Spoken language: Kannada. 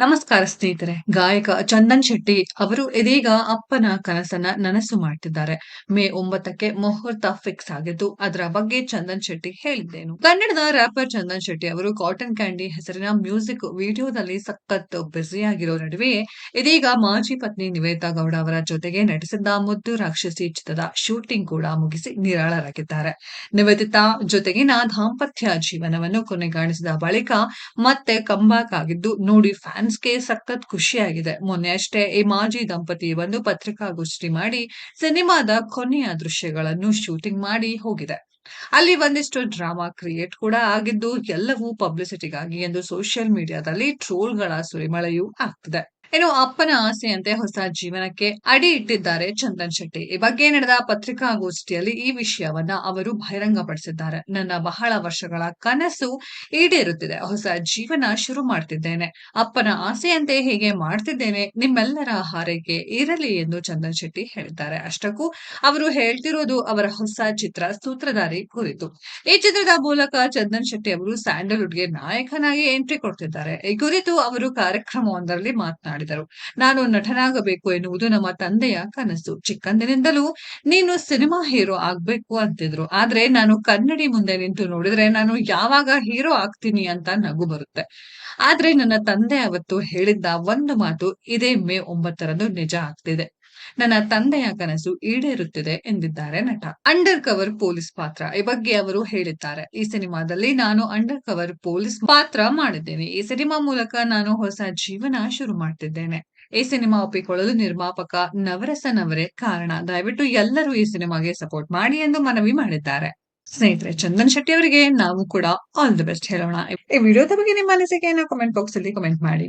ನಮಸ್ಕಾರ ಸ್ನೇಹಿತರೆ, ಗಾಯಕ ಚಂದನ್ ಶೆಟ್ಟಿ ಅವರು ಇದೀಗ ಅಪ್ಪನ ಕನಸನ್ನ ನನಸು ಮಾಡ್ತಿದ್ದಾರೆ. ಮೇ ಒಂಬತ್ತಕ್ಕೆ ಮುಹೂರ್ತ ಫಿಕ್ಸ್ ಆಗಿದ್ದು, ಅದರ ಬಗ್ಗೆ ಚಂದನ್ ಶೆಟ್ಟಿ ಹೇಳಿದ್ದೇನು. ಕನ್ನಡದ ರ್ಯಾಪರ್ ಚಂದನ್ ಶೆಟ್ಟಿ ಅವರು ಕಾಟನ್ ಕ್ಯಾಂಡಿ ಹೆಸರಿನ ಮ್ಯೂಸಿಕ್ ವಿಡಿಯೋದಲ್ಲಿ ಸಖತ್ ಬ್ಯುಸಿ ಆಗಿರೋ ನಡುವೆಯೇ, ಇದೀಗ ಮಾಜಿ ಪತ್ನಿ ನಿವೇತಾ ಗೌಡ ಅವರ ಜೊತೆಗೆ ನಟಿಸಿದ್ದ ಮುದ್ದು ರಾಕ್ಷಸಿ ಚಿತ್ರದ ಶೂಟಿಂಗ್ ಕೂಡ ಮುಗಿಸಿ ನಿರಾಳರಾಗಿದ್ದಾರೆ. ನಿವೇದಿತಾ ಜೊತೆಗಿನ ದಾಂಪತ್ಯ ಜೀವನವನ್ನು ಕೊನೆಗಾಣಿಸಿದ ಬಳಿಕ ಮತ್ತೆ ಕಂಬಾಕ್ ಆಗಿದ್ದು, ನೋಡಿ ಫ್ಯಾನ್ಸ್ಗೆ ಸಖತ್ ಖುಷಿಯಾಗಿದೆ. ಮೊನ್ನೆ ಅಷ್ಟೇ ಈ ಮಾಜಿ ದಂಪತಿ ಒಂದು ಪತ್ರಿಕಾಗೋಷ್ಠಿ ಮಾಡಿ ಸಿನಿಮಾದ ಕೊನೆಯ ದೃಶ್ಯಗಳನ್ನು ಶೂಟಿಂಗ್ ಮಾಡಿ ಹೋಗಿದೆ. ಅಲ್ಲಿ ಒಂದಿಷ್ಟು ಡ್ರಾಮಾ ಕ್ರಿಯೇಟ್ ಕೂಡ ಆಗಿದ್ದು, ಎಲ್ಲವೂ ಪಬ್ಲಿಸಿಟಿಗಾಗಿ ಎಂದು ಸೋಷಿಯಲ್ ಮೀಡಿಯಾದಲ್ಲಿ ಟ್ರೋಲ್ಗಳ ಸುರಿಮಳೆಯೂ ಆಗ್ತಿದೆ. ಇನ್ನು ಅಪ್ಪನ ಆಸೆಯಂತೆ ಹೊಸ ಜೀವನಕ್ಕೆ ಅಡಿ ಇಟ್ಟಿದ್ದಾರೆ ಚಂದನ್ ಶೆಟ್ಟಿ. ಈ ಬಗ್ಗೆ ನಡೆದ ಪತ್ರಿಕಾಗೋಷ್ಠಿಯಲ್ಲಿ ಈ ವಿಷಯವನ್ನ ಅವರು ಬಹಿರಂಗಪಡಿಸಿದ್ದಾರೆ. ನನ್ನ ಬಹಳ ವರ್ಷಗಳ ಕನಸು ಈಡೇರುತ್ತಿದೆ. ಹೊಸ ಜೀವನ ಶುರು ಮಾಡ್ತಿದ್ದೇನೆ. ಅಪ್ಪನ ಆಸೆಯಂತೆ ಹೀಗೆ ಮಾಡ್ತಿದ್ದೇನೆ, ನಿಮ್ಮೆಲ್ಲರ ಹಾರೈಕೆ ಇರಲಿ ಎಂದು ಚಂದನ್ ಶೆಟ್ಟಿ ಹೇಳಿದ್ದಾರೆ. ಅಷ್ಟಕ್ಕೂ ಅವರು ಹೇಳ್ತಿರೋದು ಅವರ ಹೊಸ ಚಿತ್ರ ಸೂತ್ರಧಾರಿ ಕುರಿತು. ಈ ಚಿತ್ರದ ಮೂಲಕ ಚಂದನ್ ಶೆಟ್ಟಿ ಅವರು ಸ್ಯಾಂಡಲ್ವುಡ್ಗೆ ನಾಯಕನಾಗಿ ಎಂಟ್ರಿ ಕೊಡ್ತಿದ್ದಾರೆ. ಈ ಕುರಿತು ಅವರು ಕಾರ್ಯಕ್ರಮವೊಂದರಲ್ಲಿ ಮಾತನಾಡಿದರು ನಾನು ನಟನಾಗಬೇಕು ಎನ್ನುವುದು ನಮ್ಮ ತಂದೆಯ ಕನಸು. ಚಿಕ್ಕಂದಿನಿಂದಲೂ ನೀನು ಸಿನಿಮಾ ಹೀರೋ ಆಗ್ಬೇಕು ಅಂತಿದ್ರು. ಆದ್ರೆ ನಾನು ಕನ್ನಡಿ ಮುಂದೆ ನಿಂತು ನೋಡಿದ್ರೆ ನಾನು ಯಾವಾಗ ಹೀರೋ ಆಗ್ತೀನಿ ಅಂತ ನಗು ಬರುತ್ತೆ. ಆದ್ರೆ ನನ್ನ ತಂದೆ ಅವತ್ತು ಹೇಳಿದ್ದ ಒಂದು ಮಾತು ಇದೇ ಮೇ ಒಂಬತ್ತರಂದು ನಿಜ ಆಗ್ತಿದೆ. ನನ್ನ ತಂದೆಯ ಕನಸು ಈಡೇರುತ್ತಿದೆ ಎಂದಿದ್ದಾರೆ ನಟ. ಅಂಡರ್ ಕವರ್ ಪೊಲೀಸ್ ಪಾತ್ರ ಈ ಬಗ್ಗೆ ಅವರು ಹೇಳಿದ್ದಾರೆ. ಈ ಸಿನಿಮಾದಲ್ಲಿ ನಾನು ಅಂಡರ್ ಕವರ್ ಪೊಲೀಸ್ ಪಾತ್ರ ಮಾಡಿದ್ದೇನೆ. ಈ ಸಿನಿಮಾ ಮೂಲಕ ನಾನು ಹೊಸ ಜೀವನ ಶುರು ಮಾಡ್ತಿದ್ದೇನೆ. ಈ ಸಿನಿಮಾ ಒಪ್ಪಿಕೊಳ್ಳಲು ನಿರ್ಮಾಪಕ ನವರಸನವರೇ ಕಾರಣ. ದಯವಿಟ್ಟು ಎಲ್ಲರೂ ಈ ಸಿನಿಮಾಗೆ ಸಪೋರ್ಟ್ ಮಾಡಿ ಎಂದು ಮನವಿ ಮಾಡಿದ್ದಾರೆ. ಸ್ನೇಹಿತರೆ, ಚಂದನ್ ಶೆಟ್ಟಿ ಅವರಿಗೆ ನಾವು ಕೂಡ ಆಲ್ ದಿ ಬೆಸ್ಟ್. ಹೇಳೋಣ. ಈ ವಿಡಿಯೋದ ಬಗ್ಗೆ ನಿಮ್ಮ ಅನಿಸಿಕೆಯನ್ನು ಕಮೆಂಟ್ ಬಾಕ್ಸ್ ಅಲ್ಲಿ ಕಮೆಂಟ್ ಮಾಡಿ.